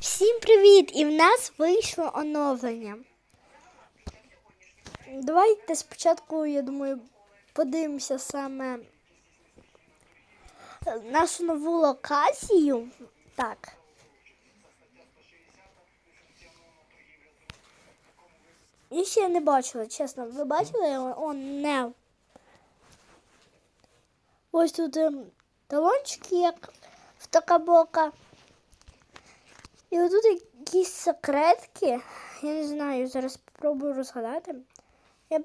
Всім привіт! І в нас вийшло оновлення. Давайте спочатку, я думаю, подивимося саме нашу нову локацію. Так. Я ще не бачила, чесно. Ви бачили? О, не. Ось тут ем, талончики, як в Токабока. І отут якісь секретки. Я не знаю, зараз спробую розгадати. Я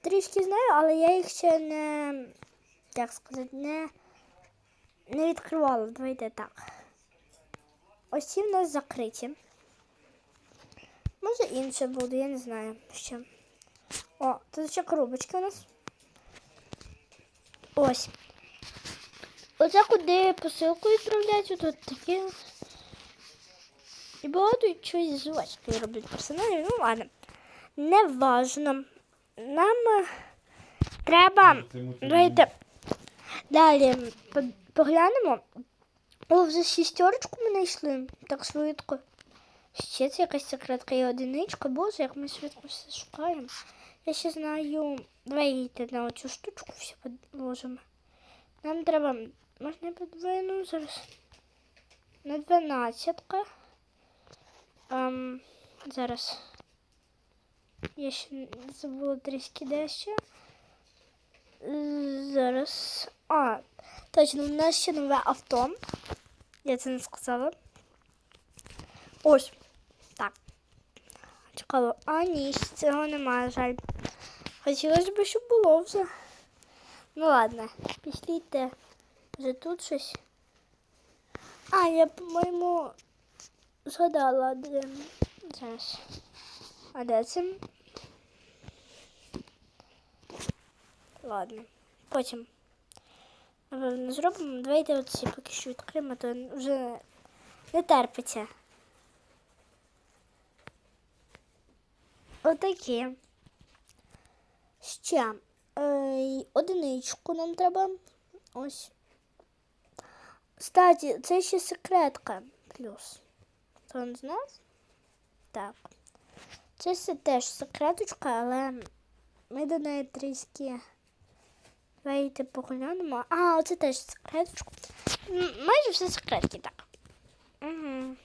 трішки знаю, але я їх ще не, як сказати, не, не відкривала. Давайте так. Ось ці в нас закриті. Може інше буде, я не знаю ще. О, тут ще коробочки у нас. Ось. Оце куди посилку відправляють, тут такі. І багато чогось з жвачкою роблять персоналі. Ну ладно. Не важно. Нам е, треба. Давайте далі поглянемо. О, вже шістерочку ми знайшли. Так швидко. Ще це якась секретка і одиничка. Боже, як ми швидко все шукаємо. Я ще знаю. Давайте на оцю штучку все подложимо. Нам треба. Можна я подвину зараз. На 12. Ем, зараз. Я ще забула трішки дещо. Зараз. А, точно, у нас ще нове авто. Я це не сказала. Ось. Так. Чекало. А, ні, цього немає, жаль. Хотілося б, щоб було вже. Ну ладно, пішліте. Вже тут щось. А, я, по-моєму, згадала, де. Зараз. А де це? Ладно. Потім. Напевно, зробимо. Давайте оці поки що відкриємо, то вже не терпиться. Отакі. Ще е, одиничку нам треба. Ось. Кстати, це ще секретка плюс. Хто не знав? Так. Це все теж секреточка, але ми до неї трішки. Давайте поглянемо. А, оце теж секреточка. Майже все секретки, так. Угу.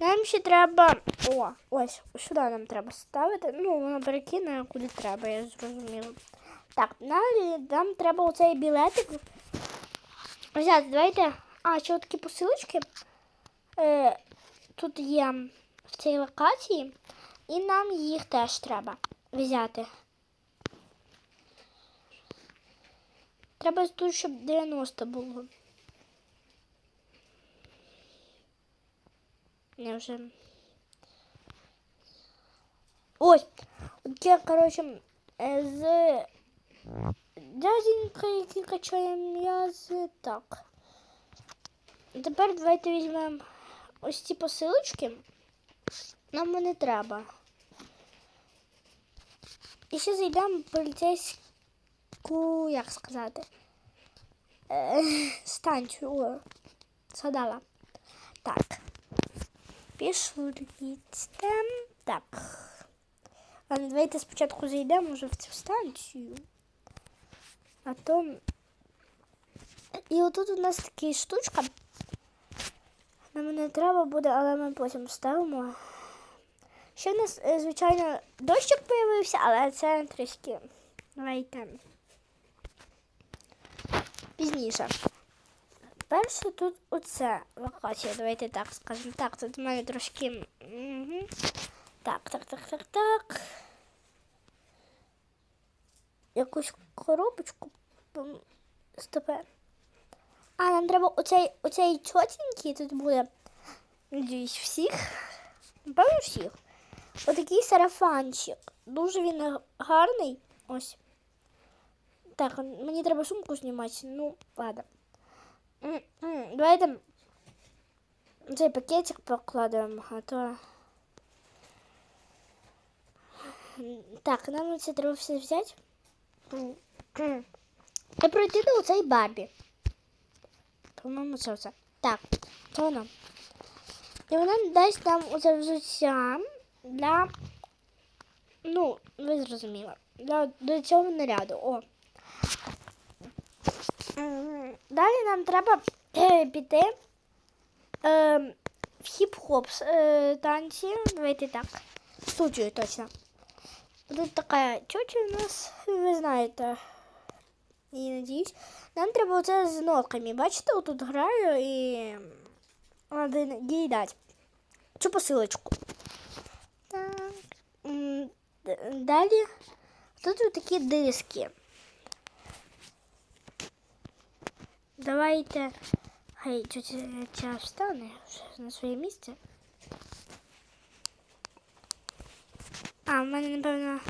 Нам ще треба. О, ось, сюди нам треба ставити. Ну, воно перекине куди треба, я зрозуміла. Так, далі нам треба оцей білетик взяти. Давайте. А, ще такі посилочки. Е, тут є в цій локації, і нам їх теж треба взяти. Треба тут, щоб 90 було. Не вже. Ось. От я, коротше, е, з дяденька, який качає м'язи. Так. Тепер давайте візьмемо ось ці посилочки. Нам вони треба. І ще зайдемо поліцейську, як сказати, е, станцію. О, згадала. Так. Пішліте. Так. Ладно, давайте спочатку зайдемо вже в цю станцію. А то. І отут у нас така штучка. Нам не треба буде, але ми потім ставимо. Ще в нас, е, звичайно, дощик появився, але це трішки. Давайте. Пізніше. Перше тут оце локація. Давайте так скажемо. Так, тут у мене трошки. Угу. Так, так, так, так, так. Якусь коробочку. Стопе. А, нам треба оцей, оцей чотенький тут буде. Надіюсь, всіх. Напевно, всіх. Отакий сарафанчик. Дуже він гарний. Ось. Так, мені треба сумку знімати. Ну, ладно. М-м, Давайте цей пакетик покладемо, а то. Так, нам це треба все взяти. І пройти до цей Барбі. По-моєму, це все. Так, то нам. І вона дасть нам оце взуття для. Ну, ви зрозуміли. Для до цього наряду. О. М, Далі нам треба е, піти е, в хіп-хоп е, танці. Давайте так. Студію точно. Тут така тетя у нас, ви знаєте. І надіюсь. Нам треба оце з нотками. Бачите, отут граю і один їй дать. Цю посилочку. Так. Далі тут такі диски. Давайте. Хай тетя встане на своє місце. А, в мене, напевно.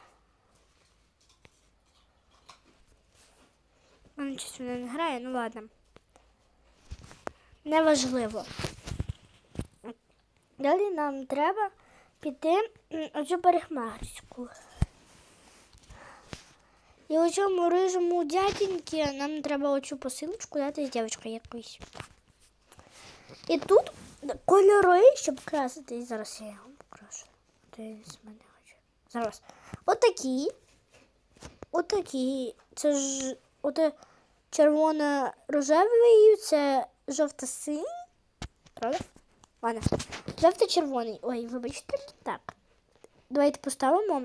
У щось вона не грає, ну ладно. Неважливо. Далі нам треба піти оцю парикмахерську. І у цьому рижому дяденьки нам треба оцю посилочку дати з дівчинкою якоюсь. І тут кольори, щоб красити. Зараз я його покрашу. Зараз. Отакі. Отакі. Це ж оте червоно-рожевий, це жовто-синій. Правда? Ладно. Жовто-червоний. Ой, вибачте. Так. Давайте поставимо.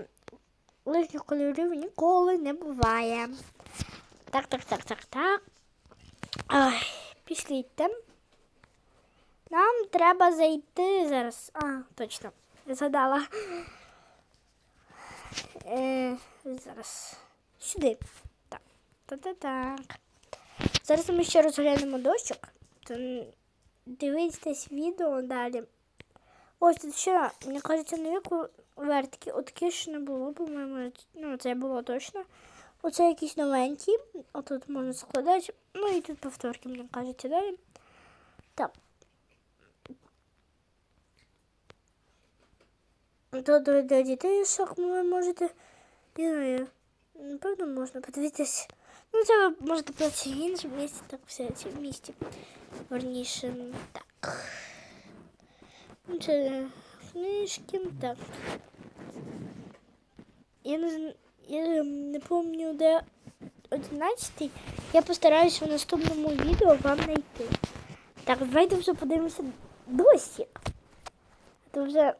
Лишніх кольорів ніколи не буває. Так, так, так, так, так. Ой, пішліть. Нам треба зайти зараз. А, точно. Згадала. Е, зараз. Сюди. Так. Та-та-так. Зараз ми ще розглянемо дощок. Дивитесь відео далі. Ось тут ще, мені кажеться, нові вертики. Отакі ще не було, по-моєму. Ну, це було точно. Оце якісь новенькі. Отут можна складати. Ну і тут повторки, мені кажеться, далі. Так. Тут для дітей шок ви можете. Не знаю. Напевно, можна подивитись. Ну, це ви можете платити в іншому місці, так все в місті. Верніше, так. Ну, Це книжки, так. Я не, я не пам'ятаю, де 11. Я постараюсь в наступному відео вам знайти. Так, давайте вже подивимося досік. То вже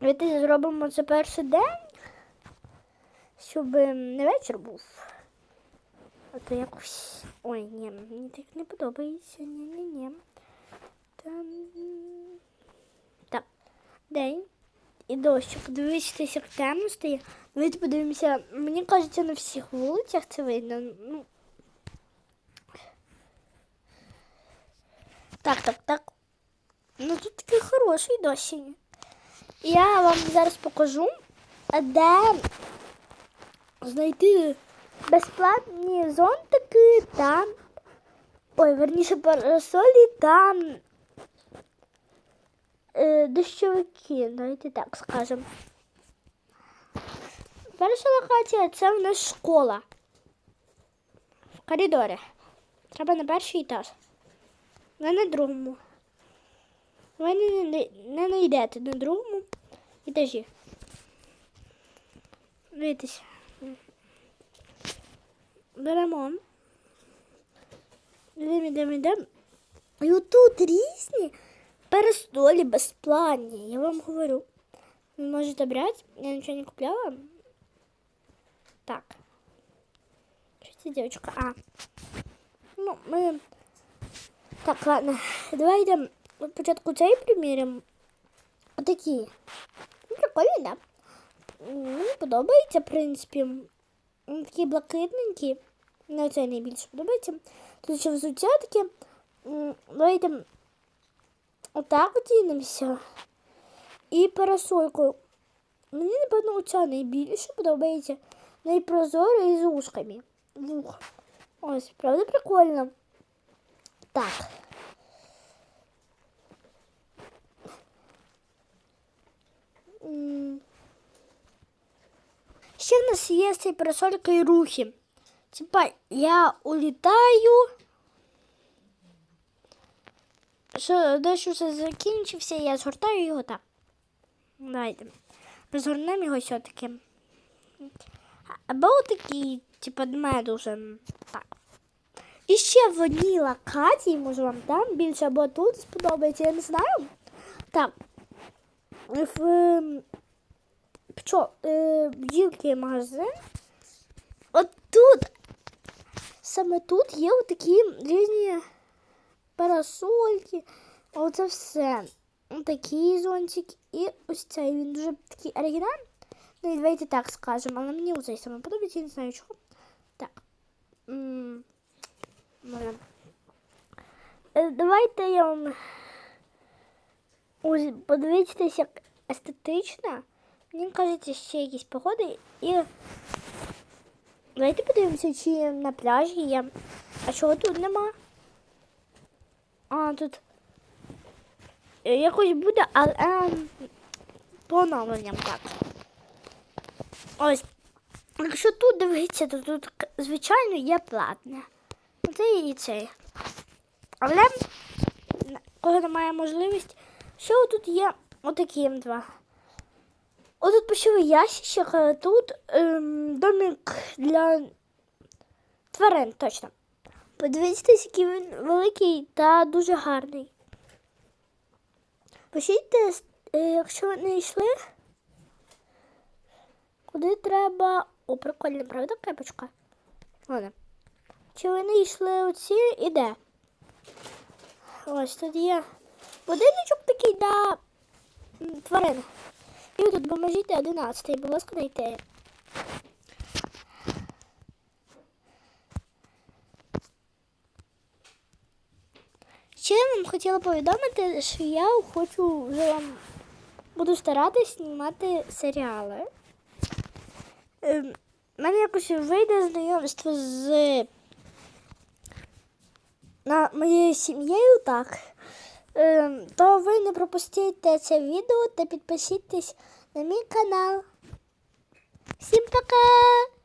Давайте зробимо це перший день, щоб не вечір був. А то якось. Ой, ні, мені так не подобається. Ні-ні-ні. Там... Так, день. І дощик. Подивіться, як темно стає. Давайте подивимося. Мені кажеться, на всіх вулицях це видно. Ну. Так, так, так. Ну тут такий хороший дощ. Я вам зараз покажу, де знайти безплатні зонтики та. Ой, верніше парасолі та е, дощовики, давайте так скажемо. Перша локація це в нас школа. В коридорі. Треба на перший етаж. Не на другому. Ви не, не, не знайдете на другому етажі. Дивіться. Беремо. Йдемо, йдемо, йдемо. І отут різні перестолі безплатні. Я вам говорю. Ви можете брати. Я нічого не купляла. Так. Що це дівчинка? А. Ну, ми. Так, ладно. Давай йдемо спочатку цей приміряємо. Отакі. Ну, прикольні, да? М, Мені подобається, в принципі. Вони Такі блакитненькі. Мені оцей найбільше подобається. Тут ще взуття таке. Давайте отак одінемося. І парасольку. Мені, напевно, оця найбільше подобається. Найпрозора і з ушками. Вух. Ось, правда, прикольно. Так. М. Ще в нас є парасолька і рухи. Типа я улітаю. що дощ уже закінчився, я згортаю його так. Давайте. Розгорнемо його все-таки. Або такий, типу, дуже так. І ще в одній локації, може вам там більше, або тут сподобається, я не знаю. Так. Пчо, е, бджілки магазин. От тут, саме тут є такі різні парасольки. Оце все. Такий зонтик і ось цей. Він дуже такий оригінальний. Ну, і давайте так скажемо, але мені оцей саме подобається, я не знаю чого. Так. М, може. Е, Давайте я вам ось подивіться, як естетично. Мені кажеться, ще якісь погоди. І давайте подивимося, чи на пляжі є. А чого тут нема? А, тут якось буде, але ем, по так. Ось. Якщо тут дивитися, то тут, звичайно, є платне. Це і цей. Але коли немає можливості, ще тут є отакі два. Отут почали ящичок, а тут ем, домик для тварин, точно. Подивіться, який він великий та дуже гарний. Пишіть, е, якщо ви не йшли, куди треба. О, прикольна, правда, кепочка? Ладно. Чи ви не йшли оці і де? Ось тут є будиночок такий для тварин. І тут допоможіть 11, будь ласка, знайти. Ще я вам хотіла повідомити, що я хочу вже вам буду старатись знімати серіали. Ем, У мене якось вийде знайомство з на моєю сім'єю, так. Ем, то ви не пропустіть це відео та підпишіться на мій канал. Всім пока!